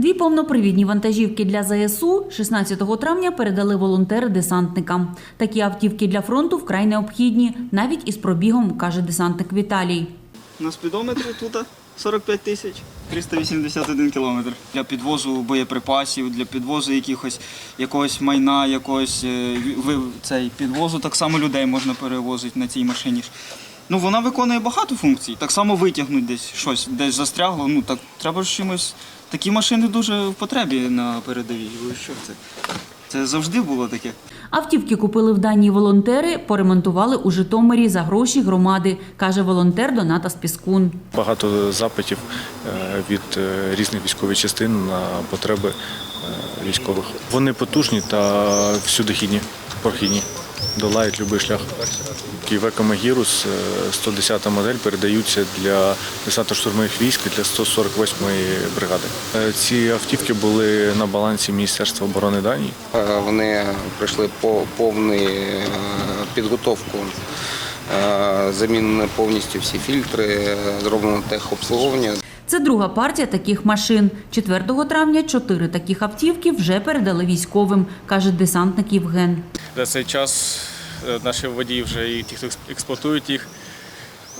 Дві повнопривідні вантажівки для ЗСУ 16 травня передали волонтери десантникам. Такі автівки для фронту вкрай необхідні, навіть із пробігом, каже десантник Віталій. На спідометрі тут 45 тисяч 381 кілометр. Для підвозу боєприпасів, для підвозу якихось, якогось майна, якогось е, цей, підвозу так само людей можна перевозити на цій машині. Ну, вона виконує багато функцій. Так само витягнути десь щось, десь застрягло. Ну так треба ж чимось. Такі машини дуже в потребі на передовій. Ви що це? Це завжди було таке. Автівки купили в дані волонтери, поремонтували у Житомирі за гроші громади, каже волонтер Доната Спіскун. Багато запитів е, від е, різних військових частин на потреби е, військових. Вони потужні та всюдохідні, прохідні, долають будь-який шлях. Києвека Магірус, 110-та модель передаються для десантно-штурмових військ для 148-ї бригади. Е, Ці автівки були на балансі Міністерства оборони Данії. Е, Вони пройшли по повну е, підготовку. Е, Замінені повністю всі фільтри, зроблено техобслуговування. Це друга партія таких машин. 4 травня чотири таких автівки вже передали військовим, каже десантник Євген. За цей час е, наші водії вже і ті, хто експлуатують їх,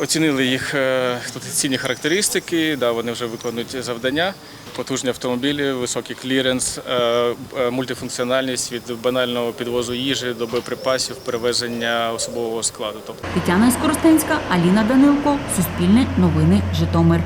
оцінили їх експлуатаційні характеристики, да, вони вже виконують завдання. Потужні автомобілі, високий кліренс, е, е, мультифункціональність від банального підвозу їжі до боєприпасів, перевезення особового складу. Тобто Тетяна Скоростенська, Аліна Данилко, Суспільне новини, Житомир.